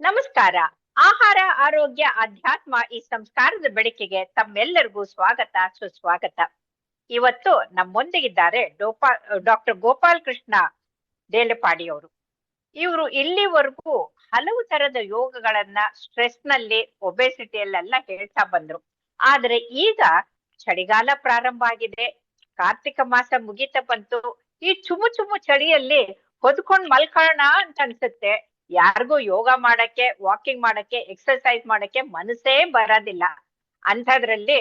ನಮಸ್ಕಾರ. ಆಹಾರ, ಆರೋಗ್ಯ, ಅಧ್ಯಾತ್ಮ ಈ ಸಂಸ್ಕಾರದ ಬೆಳಕಿಗೆ ತಮ್ಮೆಲ್ಲರಿಗೂ ಸ್ವಾಗತ, ಸುಸ್ವಾಗತ. ಇವತ್ತು ನಮ್ಮೊಂದಿಗಿದ್ದಾರೆ ಡೋಪಾ, ಡಾಕ್ಟರ್ ಗೋಪಾಲ್ ಕೃಷ್ಣ ದೇಲಪಾಡಿ ಅವರು ಇವರು ಇಲ್ಲಿವರೆಗೂ ಹಲವು ತರದ ಯೋಗಗಳನ್ನ ಸ್ಟ್ರೆಸ್ನಲ್ಲಿ ಒಬೆಸಿಟಿಯಲ್ಲೆಲ್ಲ ಹೇಳ್ತಾ ಬಂದ್ರು. ಆದ್ರೆ ಈಗ ಚಳಿಗಾಲ ಪ್ರಾರಂಭ ಆಗಿದೆ. ಕಾರ್ತಿಕ ಮಾಸ ಮುಗಿತಾ ಬಂತು. ಈ ಚುಮು ಚುಮು ಚಳಿಯಲ್ಲಿ ಹೊದ್ಕೊಂಡ್ ಮಲ್ಕೊಳ್ಳೋಣ ಅಂತ ಅನ್ಸುತ್ತೆ. ಯಾರಿಗೂ ಯೋಗ ಮಾಡಕ್ಕೆ ವಾಕಿಂಗ್ ಮಾಡಕ್ಕೆ ಎಕ್ಸರ್ಸೈಸ್ ಮಾಡಕ್ಕೆ ಮನಸ್ಸೇ ಬರೋದಿಲ್ಲ. ಅಂಥದ್ರಲ್ಲಿ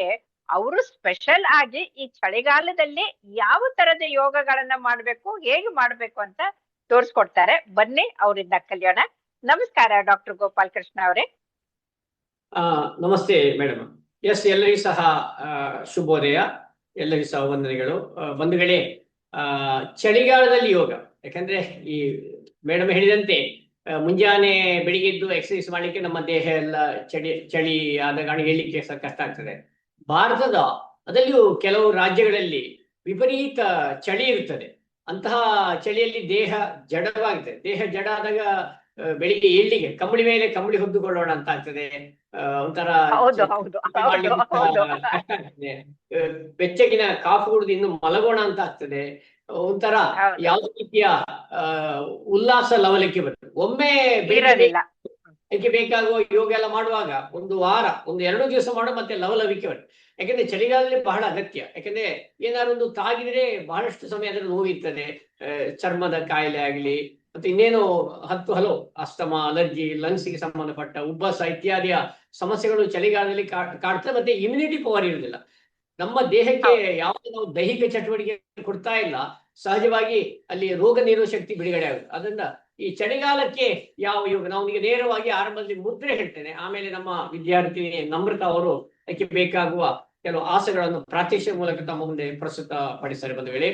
ಅವರು ಸ್ಪೆಷಲ್ ಆಗಿ ಈ ಚಳಿಗಾಲದಲ್ಲಿ ಯಾವ ತರದ ಯೋಗಗಳನ್ನ ಮಾಡ್ಬೇಕು, ಹೇಗೆ ಮಾಡ್ಬೇಕು ಅಂತ ತೋರಿಸ್ಕೊಡ್ತಾರೆ. ಬನ್ನಿ ಅವರಿಂದ ಕಲಿಯೋಣ. ನಮಸ್ಕಾರ ಡಾಕ್ಟರ್ ಗೋಪಾಲ್ ಕೃಷ್ಣ ಅವರೇ ನಮಸ್ತೆ ಮೇಡಮ್. ಎಸ್, ಎಲ್ಲರಿಗೂ ಸಹ ಶುಭೋದಯ. ಎಲ್ಲರಿಗೂ ಸಹ ವಂದನೆಗಳು. ಬಂಧುಗಳೇ ಚಳಿಗಾಲದಲ್ಲಿ ಯೋಗ. ಯಾಕಂದ್ರೆ ಈ ಮೇಡಮ್ ಹೇಳಿದಂತೆ ಮುಂಜಾನೆ ಬೆಳಿಗ್ಗೆ ಎದ್ದು ಎಕ್ಸರ್ಸೈಸ್ ಮಾಡ್ಲಿಕ್ಕೆ ನಮ್ಮ ದೇಹ ಎಲ್ಲ ಚಳಿ ಚಳಿ ಆದ ಕಾರಣ ಹೇಳಲಿಕ್ಕೆ ಸಹ ಕಷ್ಟ ಆಗ್ತದೆ. ಭಾರತದ ಅದರಲ್ಲಿಯೂ ಕೆಲವು ರಾಜ್ಯಗಳಲ್ಲಿ ವಿಪರೀತ ಚಳಿ ಇರ್ತದೆ ಅಂತಹ ಚಳಿಯಲ್ಲಿ ದೇಹ ಜಡವಾಗಿದೆ. ದೇಹ ಜಡ ಆದಾಗ ಬೆಳಿಗ್ಗೆ ಏಳಿಗೆ ಕಂಬಳಿ ಮೇಲೆ ಕಂಬಳಿ ಹೊದ್ದುಕೊಳ್ಳೋಣ ಅಂತ ಆಗ್ತದೆ. ಒಂಥರ ಬೆಚ್ಚಗಿನ ಕಾಫಿ ಕುಡಿದು ಇನ್ನು ಮಲಗೋಣ ಅಂತ ಆಗ್ತದೆ. ಒಂಥರ ಯಾವ ರೀತಿಯ ಉಲ್ಲಾಸ ಲವಲಕ್ಕೆ ಬರ್ತದೆ ಒಮ್ಮೆ ಅದಕ್ಕೆ ಬೇಕಾಗುವ ಯೋಗ ಎಲ್ಲ ಮಾಡುವಾಗ ಒಂದು ವಾರ ಒಂದು ಎರಡು ದಿವಸ ಮಾಡೋ ಮತ್ತೆ ಲವಲವಿಕೆ ಬರ್ತದೆ ಯಾಕಂದ್ರೆ ಚಳಿಗಾಲದಲ್ಲಿ ಬಹಳ ಅಗತ್ಯ. ಯಾಕಂದ್ರೆ ಏನಾದ್ರು ಒಂದು ತಾಗಿದ್ರೆ ಬಹಳಷ್ಟು ಸಮಯ ಅದರ ನೋವಿರ್ತದೆ ಚರ್ಮದ ಕಾಯಿಲೆ ಆಗಲಿ ಮತ್ತೆ ಇನ್ನೇನು ಹತ್ತು ಹಲವು ಅಸ್ತಮ ಅಲರ್ಜಿ ಲಂಗ್ಸ್ಗೆ ಸಂಬಂಧಪಟ್ಟ ಉಬ್ಬಸ ಇತ್ಯಾದಿಯ ಸಮಸ್ಯೆಗಳು ಚಳಿಗಾಲದಲ್ಲಿ ಕಾಡ್ತದೆ ಮತ್ತೆ ಇಮ್ಯುನಿಟಿ ಪವರ್ ಇರುವುದಿಲ್ಲ. ನಮ್ಮ ದೇಹಕ್ಕೆ ಯಾವುದೇ ನಾವು ದೈಹಿಕ ಚಟುವಟಿಕೆ ಕೊಡ್ತಾ ಇಲ್ಲ ಸಹಜವಾಗಿ ಅಲ್ಲಿ ರೋಗ ನಿರೋಧಕ ಶಕ್ತಿ ಬಿಡುಗಡೆ ಆಗುತ್ತೆ. ಅದರಿಂದ ಈ ಚಳಿಗಾಲಕ್ಕೆ ಯಾವ ಯೋಗ ನಾವು ನಿಮಗೆ ನೇರವಾಗಿ ಆರಂಭದಲ್ಲಿ ಮುದ್ರೆ ಹೇಳ್ತೇನೆ. ಆಮೇಲೆ ನಮ್ಮ ವಿದ್ಯಾರ್ಥಿ ನಮ್ರತ ಅವರು ಅದಕ್ಕೆ ಬೇಕಾಗುವ ಕೆಲವು ಆಸೆಗಳನ್ನು ಪ್ರಾತ್ಯಕ್ಷಿಕ ಮೂಲಕ ತಮ್ಮ ಮುಂದೆ ಪ್ರಸ್ತುತ ಪಡಿಸ್ತಾರೆ ಬಂದ ವೇಳೆ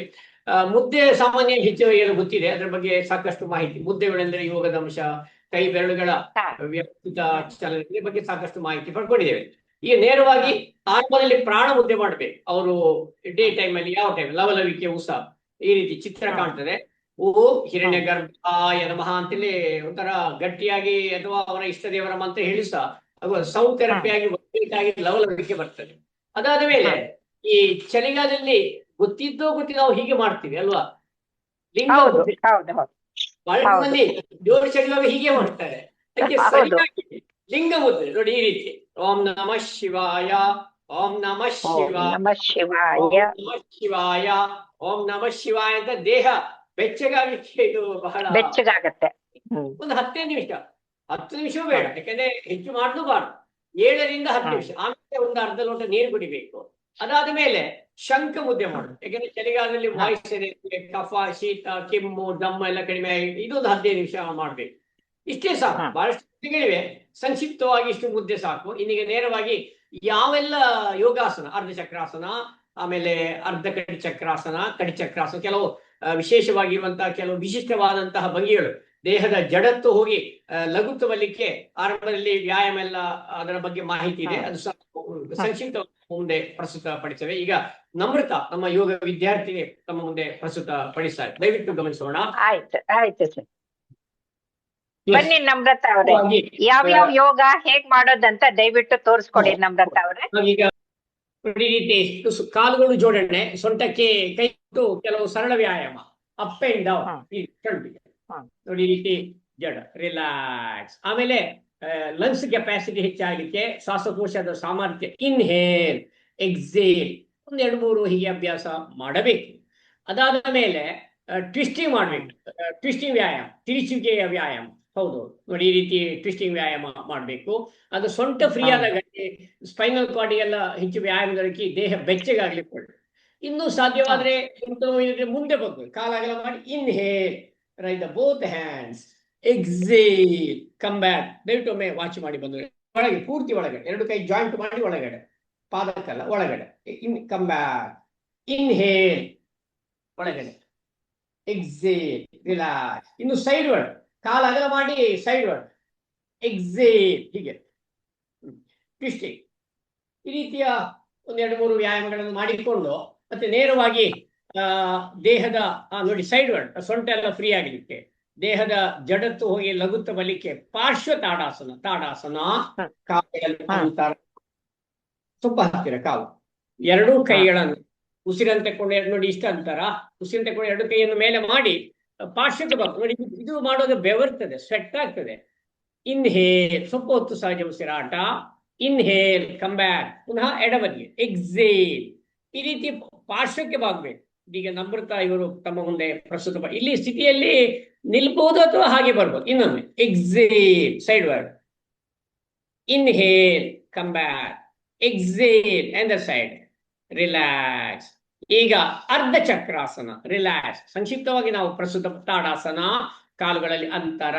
ಮುದ್ದೆ ಸಾಮಾನ್ಯ ಹೆಚ್ಚು ಏನು ಗೊತ್ತಿದೆ. ಅದರ ಬಗ್ಗೆ ಸಾಕಷ್ಟು ಮಾಹಿತಿ. ಮುದ್ದೆಗಳೆಂದರೆ ಯೋಗದ ಅಂಶ ಕೈ ಬೆರಳುಗಳ ವ್ಯಕ್ತಿತ ಚಲನೆ ಬಗ್ಗೆ ಸಾಕಷ್ಟು ಮಾಹಿತಿ ಪಡ್ಕೊಂಡಿದ್ದೇವೆ. ಈಗ ನೇರವಾಗಿ ಆರಂಭದಲ್ಲಿ ಪ್ರಾಣ ಮುದ್ದೆ ಮಾಡ್ಬೇಕು. ಅವರು ಡೇ ಟೈಮ್ ಅಲ್ಲಿ ಯಾವ ಟೈಮ್ ಲವಲವಿಕೆ ಉಸ. ಈ ರೀತಿ ಚಿತ್ರ ಕಾಣ್ತದೆ. ಓ ಹಿರಣ್ಯ ಗರ್ಭಾಯ ನಮಃ ಅಂತೇಳಿ ಒಂಥರ ಗಟ್ಟಿಯಾಗಿ ಅಥವಾ ಅವರ ಇಷ್ಟ ದೇವರ ಮಂತ್ರ ಹೇಳಿ ಸಹ ಸೌಂಡ್ ಥೆರಪಿಯಾಗಿ ಆಗಿ ಲವಲವಿಕೆ ಬರ್ತದೆ. ಅದಾದ ಮೇಲೆ ಈ ಚಳಿಗಾಲದಲ್ಲಿ ಗೊತ್ತಿದ್ದೋ ಗೊತ್ತಿ ನಾವು ಹೀಗೆ ಮಾಡ್ತೀವಿ ಅಲ್ವಾ? ಲಿಂಗ ಹೌದು. ಮಂದಿ ಜೋರು ಚಳಿಗಾಲ ಹೀಗೆ ಮಾಡ್ತಾರೆ. ಅದಕ್ಕೆ ಸರಿಯಾಗಿ ಲಿಂಗ ಮುದ್ರೆ ನೋಡಿ ಈ ರೀತಿ. ಓಂ ನಮಃ ಶಿವಾಯ ಓಂ ನಮಃ ಶಿವಾಯ ನಮಃ ಶಿವಾಯ. ಓಂ ನಮಃ ಶಿವಾಯ ಓಂ ನಮಃ ಶಿವಾಯ ಅಂತ ದೇಹ ಬೆಚ್ಚಗಾಗಲಿಕ್ಕೆ ಇದು ಬಹಳ ಬೆಚ್ಚಗಾಗತ್ತೆ. ಒಂದು ಹತ್ತೇ ನಿಮಿಷ. ಹತ್ತು ನಿಮಿಷ ಬೇಡ ಯಾಕಂದ್ರೆ ಹೆಚ್ಚು ಮಾಡಲೂಬಾರ್ದು ಏಳರಿಂದ ಹತ್ತು. ನಿಮಿಷ. ಆಮೇಲೆ ಒಂದು ಅರ್ಧ ಲೋಟ ನೀರು ಕುಡಿಬೇಕು. ಅದಾದ ಮೇಲೆ ಶಂಖ ಮುದ್ದೆ ಮಾಡುದು. ಯಾಕಂದ್ರೆ ಚಳಿಗಾಲದಲ್ಲಿ ಇರುತ್ತೆ ಕಫ ಶೀತ ಕೆಮ್ಮು ದಮ್ಮ ಎಲ್ಲ ಕಡಿಮೆ ಆಗಿ ಇದೊಂದು ಹದಿನೈದು ನಿಮಿಷ ಮಾಡ್ಬೇಕು. ಇಷ್ಟೇ ಸಾಕು. ಹಾ. ಬಹಳಷ್ಟು ಮುದ್ದೆಗಳಿವೆ ಸಂಕ್ಷಿಪ್ತವಾಗಿ ಇಷ್ಟು ಮುದ್ದೆ ಸಾಕು. ಇನ್ನೀಗ ನೇರವಾಗಿ ಯಾವೆಲ್ಲ ಯೋಗಾಸನ ಅರ್ಧ ಚಕ್ರಾಸನ ಆಮೇಲೆ ಅರ್ಧ ಕಡಿ ಚಕ್ರಾಸನ ಕಡಿ ಚಕ್ರಾಸನ ಕೆಲವು ವಿಶೇಷವಾಗಿರುವಂತಹ ಕೆಲವು ವಿಶಿಷ್ಟವಾದಂತಹ ಭಂಗಿಗಳು. ದೇಹದ ಜಡತ್ತು ಹೋಗಿ ಲಘುತ್ವಲಿಕ್ಕೆ ಆರಂಭದಲ್ಲಿ ವ್ಯಾಯಾಮ ಎಲ್ಲ ಅದರ ಬಗ್ಗೆ ಮಾಹಿತಿ ಇದೆ. ಅದು ಸಹ ಸಂಕ್ಷಿಪ್ತ ಮುಂದೆ ಪ್ರಸ್ತುತ ಪಡಿಸ್ತೇವೆ ಈಗ ನಮೃತ ನಮ್ಮ ಯೋಗ ವಿದ್ಯಾರ್ಥಿನಿ ತಮ್ಮ ಮುಂದೆ ಪ್ರಸ್ತುತ ಪಡಿಸ್ತಾರೆ ದಯವಿಟ್ಟು ಗಮನಿಸೋಣ. ಆಯ್ತು ಆಯ್ತು ಸರ್. ಬನ್ನಿ ನಮ್ರತ ಅವ್ರೆ. ಯಾವ ಯಾವ ಯೋಗ ಹೇಗ್ ಮಾಡೋದಂತ ದಯವಿಟ್ಟು ತೋರಿಸ್ಕೊಡಿ ನಮ್ರತ ಅವ್ರೆ. ಈ ರೀತಿ ಕಾಲುಗಳು ಜೋಡಣೆ ಸೊಂಟಕ್ಕೆ ಕೈ ಇಟ್ಟು ಕೆಲವು ಸರಳ ವ್ಯಾಯಾಮ ಅಪ್ ಅಂಡ್ ಡೌನ್. ನೋಡಿ ರೀತಿ ಜಡ ರಿಲ್ಯಾಕ್ಸ್ ಆಮೇಲೆ ಲಂಗ್ಸ್ ಕೆಪಾಸಿಟಿ ಹೆಚ್ಚಾಗಲಿಕ್ಕೆ ಶ್ವಾಸಕೋಶದ ಸಾಮರ್ಥ್ಯ ಇನ್ಹೇಲ್ ಎಕ್ಸೇಲ್ ಒಂದ್ ಎರಡು ಮೂರು ಹೀಗೆ ಅಭ್ಯಾಸ ಮಾಡಬೇಕು. ಅದಾದ ಮೇಲೆ ಟ್ವಿಸ್ಟಿಂಗ್ ಮಾಡ್ಬೇಕು. ಟ್ವಿಸ್ಟಿಂಗ್ ವ್ಯಾಯಾಮ ತಿರುಚುವಿಕೆಯ ವ್ಯಾಯಾಮ. ಹೌದು. ನೋಡಿ ಈ ರೀತಿ ಟ್ವಿಸ್ಟಿಂಗ್ ವ್ಯಾಯಾಮ ಮಾಡಬೇಕು. ಅದು ಸೊಂಟ ಫ್ರೀ. ಆದಾಗ ಸ್ಪೈನಲ್ ಎಲ್ಲ ಹೆಚ್ಚು ವ್ಯಾಯಾಮದಕ್ಕೆ ದೇಹ ಬೆಚ್ಚಗಾಗ್ಲಿಕ್ಕೆ ಒಳ್ಳೆ ಇನ್ನು ಸಾಧ್ಯವಾದ್ರೆ ಮುಂದೆ ಬಂದು ಕಾಲಾಗಲ ಮಾಡಿ inhale right the both hands exhale come back ದಯವಿಟ್ಟು ಒಮ್ಮೆ ವಾಚ್ ಮಾಡಿ ಬಂದು ಒಳಗೆ ಪೂರ್ತಿ ಒಳಗಡೆ. ಎರಡು ಕೈ ಜಾಯಿಂಟ್ ಮಾಡಿ ಒಳಗಡೆ. ಪಾದಕ್ಕಲ್ಲ ಒಳಗಡೆ. ಇನ್ ಕಮ್ ಬ್ಯಾಕ್ ಇನ್ಹೇಲ್ ಒಳಗಡೆ. ಎಕ್ಸೇಲ್ ರಿಲ್ಯಾಕ್ಸ್ ಇನ್ನು ಸೈಡ್ ವರ್ಡ್ ಕಾಲ ಅಗಲ ಮಾಡಿ ಸೈಡ್ ವರ್ಡ್ ಎಕ್ಸೇಲ್ ಹೀಗೆ. ಟ್ವಿಸ್ಟಿಂಗ್ ಈ ರೀತಿಯ ಒಂದೆರಡು ಮೂರು ವ್ಯಾಯಾಮಗಳನ್ನು ಮಾಡಿಕೊಂಡು ಮತ್ತೆ ನೇರವಾಗಿ ಆ ದೇಹದ ನೋಡಿ ಸೈಡ್ ವರ್ಡ್ ಸೊಂಟ ಎಲ್ಲ ಫ್ರೀ ಆಗಲಿಕ್ಕೆ. ದೇಹದ ಜಡತ್ತು ಹೋಗಿ ಲಘುತ್ತ ಬಲಿಕೆ ಪಾರ್ಶ್ವ ತಾಡಾಸನ ತಾಡಾಸನ ಕಾಲು ತುಂಬ ಹತ್ತಿರ ಕಾಲು? ಎರಡೂ ಕೈಗಳನ್ನು ಉಸಿರಂತೆ ಕೊಂಡು ಎರಡು ನೋಡಿ ಇಷ್ಟ ಅಂತಾರ ಉಸಿರಂತೆ ಕೊಂಡು ಎರಡು ಕೈಯನ್ನು ಮೇಲೆ ಮಾಡಿ ಬರ್ತದೆ ನೋಡಿ, ಇದು- ಮಾಡುವಾಗ ಬೆವರ್ತದೆ ಸ್ವೆಟ್ ಆಗ್ತದೆ. ಇನ್ಹೇಲ್ ಸ್ವಲ್ಪ ಹೊತ್ತು ಸಹಜ ಉಸಿರಾಟ ಇನ್ಹೇಲ್ ಕಮ್ ಬ್ಯಾಕ್ ಪುನಃ ಎಡಬದಿಗೆ ಎಕ್ಸೇಲ್ ಈ ರೀತಿ ಪಾರ್ಶ್ವಕ್ಕೆ ಈಗ ನಮೃತ ಇವರು ತಮ್ಮ ಮುಂದೆ ಪ್ರಸ್ತುತ ಇಲ್ಲಿ ಸ್ಥಿತಿಯಲ್ಲಿ ನಿಲ್ಬಹುದು ಅಥವಾ ಹಾಗೆ ಬರ್ಬೋದು? ಇನ್ನೊಮ್ಮೆ exhale sideward inhale come back exhale and side relax ಈಗ ಅರ್ಧ ಚಕ್ರಾಸನ ರಿಲ್ಯಾಕ್ಸ್ ಸಂಕ್ಷಿಪ್ತವಾಗಿ ನಾವು ಪ್ರಸ್ತುತ ತಾಡಾಸನ ಕಾಲುಗಳಲ್ಲಿ ಅಂತರ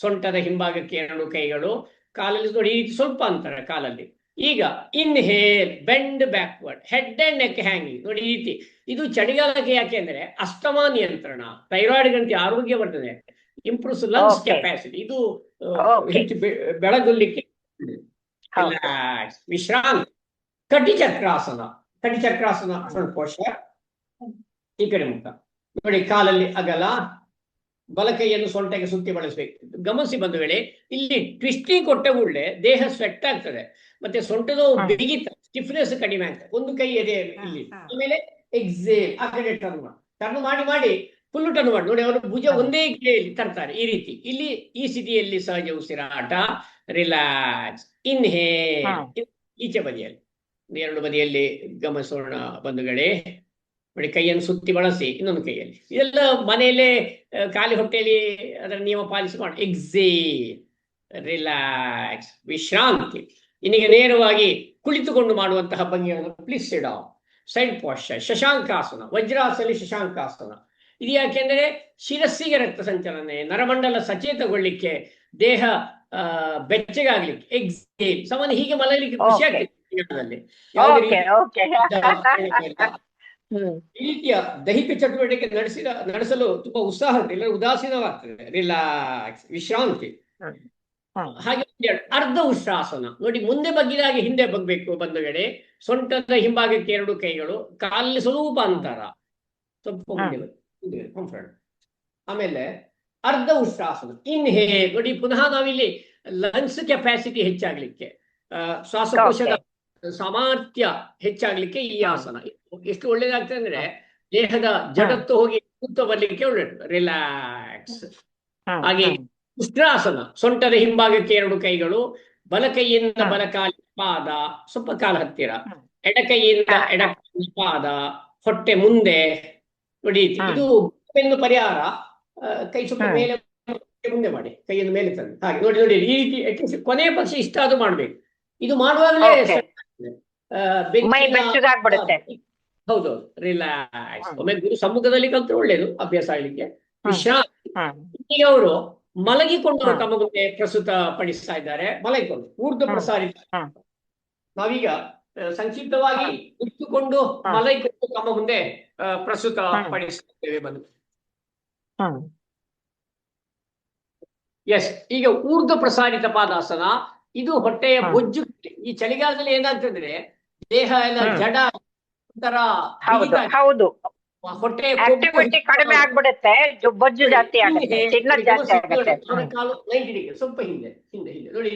ಸೊಂಟದ ಹಿಂಭಾಗಕ್ಕೆ ಎರಡು ಕೈಗಳು ಕಾಲಲ್ಲಿ ನೋಡಿ ಸ್ವಲ್ಪ ಅಂತರ ಕಾಲಲ್ಲಿ. ಈಗ inhale bend backward head and neck hanging ನೋಡಿ ಈ ರೀತಿ. ಇದು ಚಳಿಗಾಲಕ್ಕೆ ಯಾಕೆ ಅಂದ್ರೆ ಅಸ್ತಮಾ ನಿಯಂತ್ರಣ ಥೈರಾಯ್ಡ್ ಗಂಟೆ ಆರೋಗ್ಯ ಬರ್ತದೆ ಇಂಪ್ರೂವ್ಸ್ ಲಂಗ್ಸ್ ಕೆಪಾಸಿಟಿ ಇದು. ಹೆಚ್ಚು ಬೆಳಗೊಳ್ಳಿಕ್ಕೆ. ವಿಶ್ರಾಂತಿ. ಕಟಿ ಚಕ್ರಾಸನ ಕಟಿ ಚಕ್ರಾಸನ ಫ್ರಂಟ್ ಪೋಸ್ಟರ್ ಈ ಕಡೆ ಮುಖ ನೋಡಿ ಕಾಲಲ್ಲಿ ಅಗಲ ಬಲಕೈಯನ್ನು ಸೊಂಟಗೆ ಸುತ್ತಿ ಬಳಸಬೇಕು. ಗಮನಿಸಿ ಬಂದ ವೇಳೆ ಇಲ್ಲಿ ಟ್ವಿಸ್ಟಿಂಗ್ ಕೊಟ್ಟ ಕೂಡಲೇ ದೇಹ ಸ್ವೆಟ್ ಆಗ್ತದೆ. ಮತ್ತೆ ಸೊಂಟದ. ಬಿಗಿತ ಸ್ಟಿಫ್ನೆಸ್ ಕಡಿಮೆ ಆಗ್ತದೆ. ಒಂದು ಕೈ ಎದೆ ಇಲ್ಲಿ. ಆಮೇಲೆ ಎಕ್ಸೇಲ್ ಆ ಕಡೆ ಟರ್ನ್ ಮಾಡಿ. ಟರ್ನ್ ಮಾಡಿ ಮಾಡಿ ಫುಲ್ ಟರ್ನ್ ಮಾಡಿ. ನೋಡಿ ಅವರು ಭುಜ ಒಂದೇ ಕೈಯಲ್ಲಿ ತರ್ತಾರೆ ಈ ರೀತಿ. ಇಲ್ಲಿ ಈ ಸ್ಥಿತಿಯಲ್ಲಿ ಸಹಜ ಉಸಿರಾಟ. Relax inhale. ಈಚೆ ಬದಿಯಲ್ಲಿ. ಎರಡು ಬದಿಯಲ್ಲಿ ಗಮನಿಸೋಣ ಬಂಧುಗಳೇ. ನೋಡಿ ಕೈಯನ್ನು ಸುತ್ತಿ ಬಳಸಿ ಇನ್ನೊಂದು ಕೈಯಲ್ಲಿ. ಇದೆಲ್ಲ ಮನೆಯಲ್ಲೇ ಖಾಲಿ ಹೊಟ್ಟೆಯಲ್ಲಿ ಅದರ ನಿಯಮ ಪಾಲಿಸಿ ಮಾಡಿ. ಎಕ್ಸೇ ರಿಲ್ಯಾಕ್ಸ್ ವಿಶ್ರಾಂತಿ. ಇನ್ನೀಗ ನೇರವಾಗಿ ಕುಳಿತುಕೊಂಡು ಮಾಡುವಂತಹ ಭಂಗಿಯನ್ನು ಪ್ಲೀಸ್ ಸಿಡ ಸೈಡ್ ಪಾಶ್ಚರ್ ಶಶಾಂಕಾಸನ ವಜ್ರಾಸನ ಶಶಾಂಕಾಸನ. ಇದು ಯಾಕೆಂದ್ರೆ ಶಿರಸ್ಸಿಗೆ ರಕ್ತ ಸಂಚಲನೆ ನರಮಂಡಲ ಸಚೇತಗೊಳ್ಳಿಕ್ಕೆ ದೇಹ ಬೆಚ್ಚಗಾಗ್ಲಿಕ್ಕೆ. ಎಕ್ಸೇಲ್ ಸಾಮಾನ್ಯ ಹೀಗೆ ಮಲಗಲಿಕ್ಕೆ ಖುಷಿ ಆಗ್ತದೆ. ಈ ರೀತಿಯ ದೈಹಿಕ ಚಟುವಟಿಕೆ ನಡೆಸಿದ ನಡೆಸಲು ತುಂಬಾ ಉತ್ಸಾಹ ಇಲ್ಲ ಉದಾಸೀನವಾಗ್ತದೆ. ರಿಲ್ಯಾಕ್ಸ್ ವಿಶ್ರಾಂತಿ. ಹಾಗೆ ಅರ್ಧ ಉಷ್ಟ್ರಾಸನ ನೋಡಿ ಮುಂದೆ ಬಗ್ಗಿದಾಗೆ ಹಿಂದೆ ಬಗ್ಬೇಕು ಬಂದ ವೇಳೆ ಸೊಂಟದ ಹಿಂಭಾಗಕ್ಕೆ ಎರಡು ಕೈಗಳು ಕಾಲಲ್ಲಿ ಸ್ವಲ್ಪ ಅಂತಾರ. ಸ್ವಲ್ಪ. ಆಮೇಲೆ ಅರ್ಧ ಉಸ್ರಾಸನ ಇನ್ ಹೇ ನೋಡಿ ಪುನಃ ನಾವಿಲ್ಲಿ ಲಂಗ್ಸ್ ಕೆಪಾಸಿಟಿ ಹೆಚ್ಚಾಗ್ಲಿಕ್ಕೆ ಶ್ವಾಸಕೋಶದ ಸಾಮರ್ಥ್ಯ ಹೆಚ್ಚಾಗ್ಲಿಕ್ಕೆ ಈ ಆಸನ. ಎಷ್ಟು ಒಳ್ಳೇದಾಗ್ತದೆ ಅಂದ್ರೆ ದೇಹದ ಜಡತ್ತು ಹೋಗಿ ಕೂತ ಬರ್ಲಿಕ್ಕೆ ಒಳ್ಳೇದು. ರಿಲ್ಯಾಕ್ಸ್ ಹಾಗೆ. ಉಷ್ಟ್ರಾಸನ ಸೊಂಟದ ಹಿಂಭಾಗಕ್ಕೆ ಎರಡು ಕೈಗಳು ಬಲಕೈಯಿಂದ. ಬಲಕಾಲ ಪಾದ ಸ್ವಲ್ಪ ಕಾಲ ಹತ್ತಿರ. ಎಡಕೈಯಿಂದ ಎಡಕಾಲ ಎಡ ಪಾದ ಹೊಟ್ಟೆ ಮುಂದೆ ನೋಡಿ ಇದು-. ಒಂದು ಪರಿಹಾರ. ಕೈ ಸ್ವಲ್ಪ ಮೇಲೆ ಮುಂದೆ ಮಾಡಿ. ಕೈಯನ್ನು ಮೇಲೆ ತಂದು. ಹಾಗೆ ನೋಡಿ ನೋಡಿ ಈ ರೀತಿ ಕೊನೆ ಕೊನೆಯ ಪಕ್ಷ ಇಷ್ಟ ಅದು ಮಾಡ್ಬೇಕು. ಇದು ಮಾಡುವಾಗಲೇ ಮೈ ಬೆಚ್ಚಗಾಗ್ಬಿಡುತ್ತೆ ಹೌದು ರಿಲ್ಯಾಕ್ಸ್. ಒಮ್ಮೆ ಗುರು ಸಮ್ಮುಖದಲ್ಲಿ ಕಲ್ತ್ರೆ ಒಳ್ಳೇದು ಅಭ್ಯಾಸ ಆಗ್ಲಿಕ್ಕೆ ಅವರು ಮಲಗಿಕೊಂಡು. ತಮ್ಮ ಮುಂದೆ ಪ್ರಸ್ತುತ ಪಡಿಸ್ತಾ ಇದ್ದಾರೆ ಮಲಗಿಕೊಂಡು ಊರ್ಧ್ವ ಹ. ಪ್ರಸಾರಿತ. ನಾವೀಗ ಸಂಕ್ಷಿಪ್ತವಾಗಿ ಕುಳಿತುಕೊಂಡು. ಮಲಗಿಕೊಂಡು ತಮ್ಮ ಮುಂದೆ ಪ್ರಸ್ತುತ. ಪಡಿಸುತ್ತೇವೆ ಬಂದು ಎಸ್ ಈಗ ಊರ್ಧ್ವ ಪ್ರಸಾರಿತ ಪಾದಾಸನ ಇದು ಹೊಟ್ಟೆಯ. ಬೊಜ್ಜು ಈ ಚಳಿಗಾಲದಲ್ಲಿ ಏನಾಗ್ತಂದ್ರೆ ದೇಹ ಎಲ್ಲ ಜಡ ಒಂಥರ ಹೌದು ಹೊಟ್ಟೆ ಕಡಿಮೆ ಆಗ್ಬಿಡುತ್ತೆ. ಬೊಜ್ಜು ಜಾಸ್ತಿ ಆಗುತ್ತೆ ಸಿಗ್ನಲ್ ಜಾಸ್ತಿ ಆಗುತ್ತೆ. ಕಾಲು ನೈಂಟಿ ಡಿಗ್ರಿ ಸ್ವಲ್ಪ ಹಿಂದೆ ಹಿಂದೆ ಹಿಂದೆ ನೋಡಿ.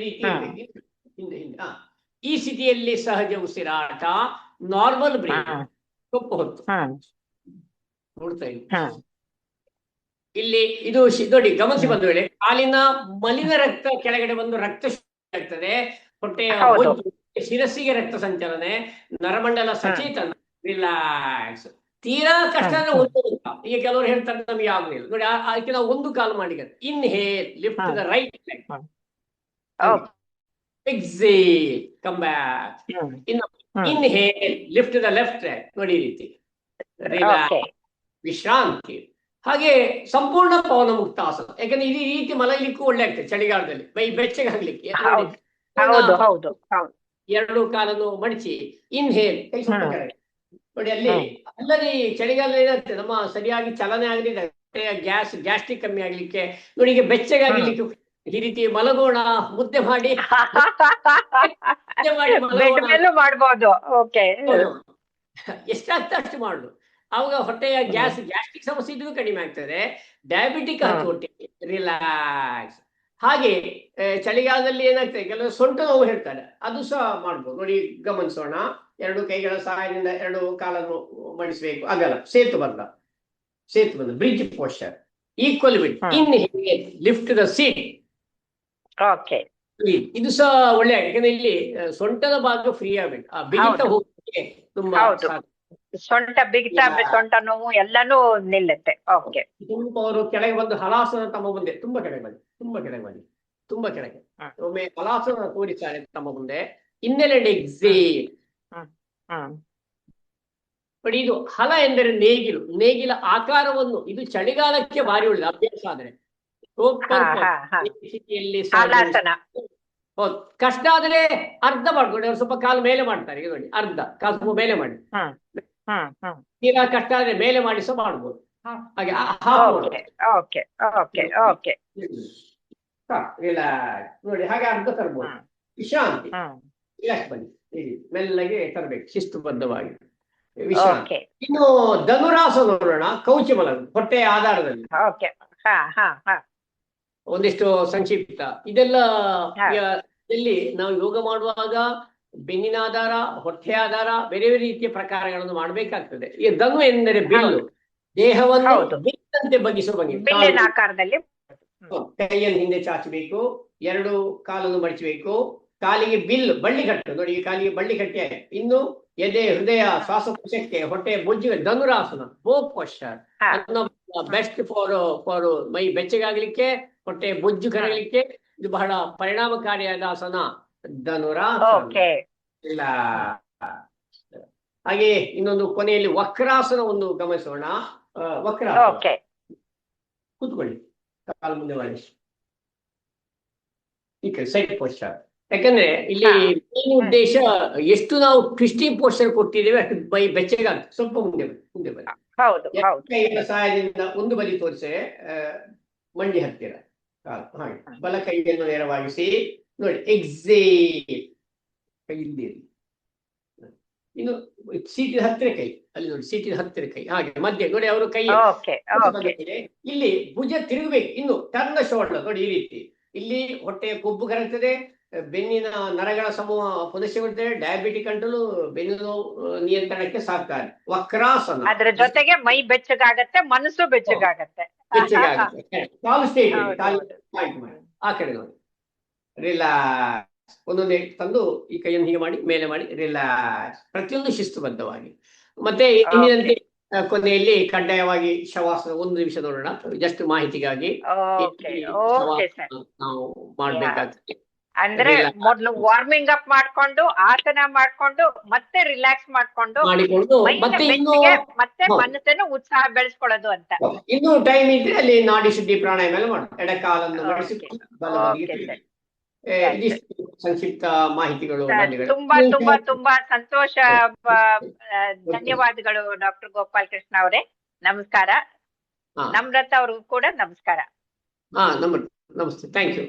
ಹಿಂದೆ ಹಿಂದೆ ಹಾ. ಈ ಸ್ಥಿತಿಯಲ್ಲಿ ಸಹಜ ಉಸಿರಾಟ ನಾರ್ಮಲ್ ಬ್ರೀತ್. ಸ್ವಲ್ಪ ಹೊತ್ತು. ನೋಡ್ತಾ ಇದ್ದೀನಿ ಇಲ್ಲಿ ಇದು ನೋಡಿ ಗಮನಿಸಿ. ಬಂದ ವೇಳೆ ಕಾಲಿನ ಮಲಿನ ರಕ್ತ ಕೆಳಗಡೆ ಬಂದು ರಕ್ತ ಆಗ್ತದೆ ಹೊಟ್ಟೆಯ ಶಿರಸ್ಸಿಗೆ ರಕ್ತ ಸಂಚಲನೆ ನರಮಂಡಲ ಸಚೇತನ ರಿಲ್ಯಾಕ್ಸ್. ತೀರಾ ಕಷ್ಟ ಅಂದ್ರೆ ಒಂದು ಈಗ ಕೆಲವರು ಹೇಳ್ತಾರೆ ನಮ್ಗೆ ಆಗುದಿಲ್ಲ ನೋಡಿ ಅದಕ್ಕೆ ನಾವು ಒಂದು ಕಾಲ್ ಮಾಡಿ inhale lift. The right leg exhale come back hmm ಇನ್ನು ಹ್ಮ್. Inhale lift the left leg ನೋಡಿ ರೀತಿ. ವಿಶ್ರಾಂತಿ. ಹಾಗೆ ಸಂಪೂರ್ಣ ಪವನ ಮುಕ್ತ ಆಸನ. ಯಾಕಂದ್ರೆ ಇದೇ ಈ ರೀತಿ ಮಲಗಲಿಕ್ಕೂ ಒಳ್ಳೆ ಆಗ್ತದೆ ಚಳಿಗಾಲದಲ್ಲಿ. ಬೈ ಬೆಚ್ಚಗಾಗ್ಲಿಕ್ಕೆ. ಹೌದು. ಹೌದು. ಹೌದು. ಎರಡು ಕಾಲನ್ನು ಮಡಚಿ ಇನ್ಹೇಲ್ ಕೈ ನೋಡಿ ಅಲ್ಲಿ. ಅಲ್ಲದೆ ಚಳಿಗಾಲ ಏನಾಗ್ತದೆ ನಮ್ಮ ಸರಿಯಾಗಿ ಚಲನೆ ಆಗಲಿಲ್ಲ ಗ್ಯಾಸ್ ಗ್ಯಾಸ್ಟ್ರಿಕ್ ಕಮ್ಮಿ ಆಗ್ಲಿಕ್ಕೆ. ನೋಡಿ ಈಗ ಬೆಚ್ಚಗಾಗ್ಲಿಕ್ಕೆ ಈ ರೀತಿ ಮಲಗೋಣ ಮುದ್ದೆ ಮಾಡಿ. ಮುದ್ದೆ ಮಾಡಿ ಬೆಡ್ ಮಾಡ್ಬೋದು. ಓಕೆ ಹೌದು. ಎಷ್ಟಾಗ್ತದೆ ಅಷ್ಟು ಮಾಡುದು ಅವಾಗ ಹೊಟ್ಟೆಯ ಗ್ಯಾಸ್ ಗ್ಯಾಸ್ಟ್ರಿಕ್ ಸಮಸ್ಯೆ ಇದ್ರೂ ಕಡಿಮೆ ಆಗ್ತದೆ. ಡಯಾಬಿಟಿಕ್ ಹತ್ತು ಹೊಟ್ಟೆ ರಿಲ್ಯಾಕ್ಸ್ ಹಾಗೆ ಚಳಿಗಾಲದಲ್ಲಿ ಏನಾಗ್ತದೆ ಕೆಲವು ಸೊಂಟ ನೋವು ಹೇಳ್ತಾರೆ ಅದು ಸಹ ಮಾಡ್ಬೋದು. ನೋಡಿ ಗಮನಿಸೋಣ. ಎರಡು ಕೈಗಳ ಸಹಾಯದಿಂದ ಎರಡು ಕಾಲನ್ನು ಮಡಿಸಬೇಕು. ಆಗಲ್ಲ ಸೇತು ಬಂದ. Bridge posture equal bit. In lift the seat okay ಇದು ಸಹ ಒಳ್ಳೆ ಯಾಕಂದ್ರೆ ಇಲ್ಲಿ ಸೊಂಟದ ಭಾಗ ಫ್ರೀ ಆಗ್ಬೇಕು. ಆ ಬಿಗಿತ ಹೋಗಿ ತುಂಬಾ. ಸೊಂಟ ಬಿಗಿತ. ಸೊಂಟ ನೋವು ಎಲ್ಲಾನು ನಿಲ್ಲುತ್ತೆ. ಓಕೆ ತುಂಬ ಅವರು ಕೆಳಗೆ ಬಂದು ಹಲಾಸನ ತಮ್ಮ ಮುಂದೆ ತುಂಬಾ ಕೆಳಗೆ ಬನ್ನಿ ತುಂಬಾ ಕೆಳಗೆ ಬನ್ನಿ ತುಂಬಾ ಕೆಳಗೆ. ಒಮ್ಮೆ ಹಲಾಸನ ತೋರಿಸ್ತಾರೆ ತಮ್ಮ ಮುಂದೆ. ಇನ್ನೆಲೆ ಎಕ್ಸೇಲ್ ಬಟ್ ಇದು ಹಲ ಎಂದರೆ ನೇಗಿಲು. ನೇಗಿಲ ಆಕಾರವನ್ನು ಇದು ಚಳಿಗಾಲಕ್ಕೆ ಭಾರಿ ಒಳ್ಳೆದು ಅಭ್ಯಾಸ ಆದ್ರೆ. ಹೌದು. ಕಷ್ಟ ಆದ್ರೆ ಅರ್ಧ ಮಾಡ್ಕೊಂಡು ಅವ್ರು ಸ್ವಲ್ಪ ಕಾಲು ಮೇಲೆ ಮಾಡ್ತಾರೆ ಈಗ ನೋಡಿ ಅರ್ಧ ಕಾಲು ಸ್ವಲ್ಪ ಮೇಲೆ ಮಾಡಿ. ತೀರಾ ಕಷ್ಟ ಆದ್ರೆ ಮೇಲೆ ಮಾಡಿ ಸಹ ಮಾಡ್ಬೋದು. ಹಾಗೆ ಓಕೆ ಓಕೆ ಓಕೆ ನೋಡಿ ಹಾಗೆ ಅರ್ಧ ತರ್ಬೋದು. ವಿಶ್ರಾಂತಿ. ರಿಲ್ಯಾಕ್ಸ್ ಬನ್ನಿ. ಮೆಲ್ಲಗೆ ತರಬೇಕು ಶಿಸ್ತುಬದ್ಧವಾಗಿ. ವಿಶ್ರಾಂತಿ. ಇನ್ನು ಧನುರಾಸ ನೋಡೋಣ ಕೌಚಿ ಮಲಗು ಹೊಟ್ಟೆಯ ಆಧಾರದಲ್ಲಿ. ಒಂದಿಷ್ಟು ಸಂಕ್ಷಿಪ್ತ. ಇದೆಲ್ಲ ಇಲ್ಲಿ ನಾವು ಯೋಗ ಮಾಡುವಾಗ ಬೆನ್ನಿನ ಆಧಾರ ಹೊಟ್ಟೆ ಆಧಾರ ಬೇರೆ ಬೇರೆ ರೀತಿಯ ಪ್ರಕಾರಗಳನ್ನು ಮಾಡಬೇಕಾಗ್ತದೆ. ಈ ಧನು ಎಂದರೆ ಬಿಲ್ಲು ದೇಹವನ್ನು. ಬಿಲ್ಲಂತೆ ಬಗ್ಗಿಸುವ ಆಕಾರದಲ್ಲಿ. ಹೌದು. ಹಿಂದೆ ಚಾಚಬೇಕು ಎರಡು ಕಾಲನ್ನು ಮಡಚಬೇಕು ಕಾಲಿಗೆ ಬಿಲ್ ಬಳ್ಳಿ ಕಟ್ಟು ನೋಡಿ ಈ ಕಾಲಿಗೆ ಬಳ್ಳಿ ಕಟ್ಟಿ ಇನ್ನು ಎದೆ ಹೃದಯ ಶ್ವಾಸಕೋಶಕ್ಕೆ ಹೊಟ್ಟೆ ಬೊಜ್ಜಿಗೆ dhanurasana bow posture. Best for for ಮೈ ಬೆಚ್ಚಗಾಗ್ಲಿಕ್ಕೆ ಹೊಟ್ಟೆ ಬೊಜ್ಜು ಕರಗಲಿಕ್ಕೆ ಇದು ಬಹಳ ಪರಿಣಾಮಕಾರಿಯಾದ ಆಸನ ಧನುರಾಸನ. ಇಲ್ಲ. ಹಾಗೆ ಇನ್ನೊಂದು ಕೊನೆಯಲ್ಲಿ ವಕ್ರಾಸನ ಒಂದು ಗಮನಿಸೋಣ. ವಕ್ರ ವಕ್ರಾಸನ. ಕೂತ್ಕೊಳ್ಳಿ. ಕಾಲು ಮುಂದೆ ಮಾಡಿ ಈಗ ಸೈಡ್ ಪೋಸ್ಟರ್ ಯಾಕಂದ್ರೆ ಇಲ್ಲಿ ಉದ್ದೇಶ ಎಷ್ಟು ನಾವು ಟ್ವಿಸ್ಟಿಂಗ್ ಪೋಸ್ಟರ್ ಕೊಟ್ಟಿದ್ದೇವೆ ಅಷ್ಟು ಬೈ ಸ್ವಲ್ಪ ಮುಂದೆ ಮುಂದೆ ಬನ್ನಿ. ಸಹಾಯದಿಂದ ಒಂದು ಬದಿ ತೋರಿಸೆ ಮಂಡಿ ಹತ್ತಿರ. ಹಾಗೆ ಬಲ ಕೈಯನ್ನು ನೇರವಾಗಿಸಿ ನೋಡಿ ಎಕ್ಸೇಲ್ ಕೈ ಇಲ್ಲಿ ಇನ್ನು ಸೀಟಿನ ಹತ್ತಿರ ಕೈ ಅಲ್ಲಿ ನೋಡಿ ಸೀಟಿನ ಹತ್ತಿರ ಕೈ. ಹಾಗೆ ಮಧ್ಯೆ ನೋಡಿ ಅವರು ಕೈ. ಇಲ್ಲಿ ಭುಜ ತಿರುಗಬೇಕು ಇನ್ನು ಟರ್ನ್ ಶೋಲ್ಡರ್ ನೋಡಿ ಈ ರೀತಿ. ಇಲ್ಲಿ ಹೊಟ್ಟೆಯ ಕೊಬ್ಬು ಕರಗ್ತದೆ ಬೆನ್ನಿನ ನರಗಳ ಸಮೂಹ ಪುನಶ್ಚಗೊಳ್ತದೆ ಡಯಾಬಿಟಿಕ್ ಕಂಟ್ರೋಲ್ ಬೆನ್ನು ನಿಯಂತ್ರಣಕ್ಕೆ ಸಹಕಾರಿ ವಕ್ರಾಸನ. ಅದರ ಜೊತೆಗೆ ಮೈ ಬೆಚ್ಚಗಾಗತ್ತೆ ಮನಸ್ಸು ಬೆಚ್ಚಗಾಗತ್ತೆ. ಬೆಚ್ಚಗಾಗುತ್ತೆ. ಆಗುತ್ತೆ ಸ್ಟೇಟ್ ಆ ಕಡೆ ನೋಡಿ. ರಿಲ್ಯಾಕ್ಸ್ ಒಂದೊಂದೇ ತಂದು ಈ ಕೈಯನ್ನು ಹೀಗೆ ಮಾಡಿ ಮೇಲೆ ಮಾಡಿ ರಿಲ್ಯಾಕ್ಸ್ ಪ್ರತಿಯೊಂದು ಶಿಸ್ತುಬದ್ಧವಾಗಿ. ಮತ್ತೆ ಇಂದಿನಂತೆ ಕೊನೆಯಲ್ಲಿ ಕಡ್ಡಾಯವಾಗಿ ಶವಾಸನ ಒಂದು ನಿಮಿಷ ನೋಡೋಣ. ಜಸ್ಟ್ ಮಾಹಿತಿಗಾಗಿ ನಾವು ಮಾಡ್ಬೇಕಾಗ್ತದೆ. ಅಂದ್ರೆ. ಮೊದ್ಲು ವಾರ್ಮಿಂಗ್ ಅಪ್ ಮಾಡ್ಕೊಂಡು ಆಸನ ಮಾಡ್ಕೊಂಡು ಮತ್ತೆ ರಿಲ್ಯಾಕ್ಸ್ ಮಾಡ್ಕೊಂಡು ಮತ್ತೆ. ಮನಸ್ಸನ್ನು ಉತ್ಸಾಹ ಬೆಳೆಸ್ಕೊಳ್ಳೋದು ಅಂತ. ಇನ್ನು ಟೈಮ್ ಇದ್ರೆ ಅಲ್ಲಿ ನಾಡಿ ಶುದ್ಧಿ ಪ್ರಾಣಾಯಾಮ ಎಲ್ಲ ಮಾಡು ಎಡಕಾಲನ್ನು ಸಂಕ್ಷಿಪ್ತ ಮಾಹಿತಿಗಳು ತುಂಬಾ ತುಂಬಾ ತುಂಬಾ ಸಂತೋಷ ಧನ್ಯವಾದಗಳು ಡಾಕ್ಟರ್ ಗೋಪಾಲ್ ಕೃಷ್ಣ ಅವರೇ. ನಮಸ್ಕಾರ. ನಮ್ರತ ಅವ್ರಿಗೂ ಕೂಡ ನಮಸ್ಕಾರ. ಹಾ ನಮ ನಮಸ್ತೆ. Thank you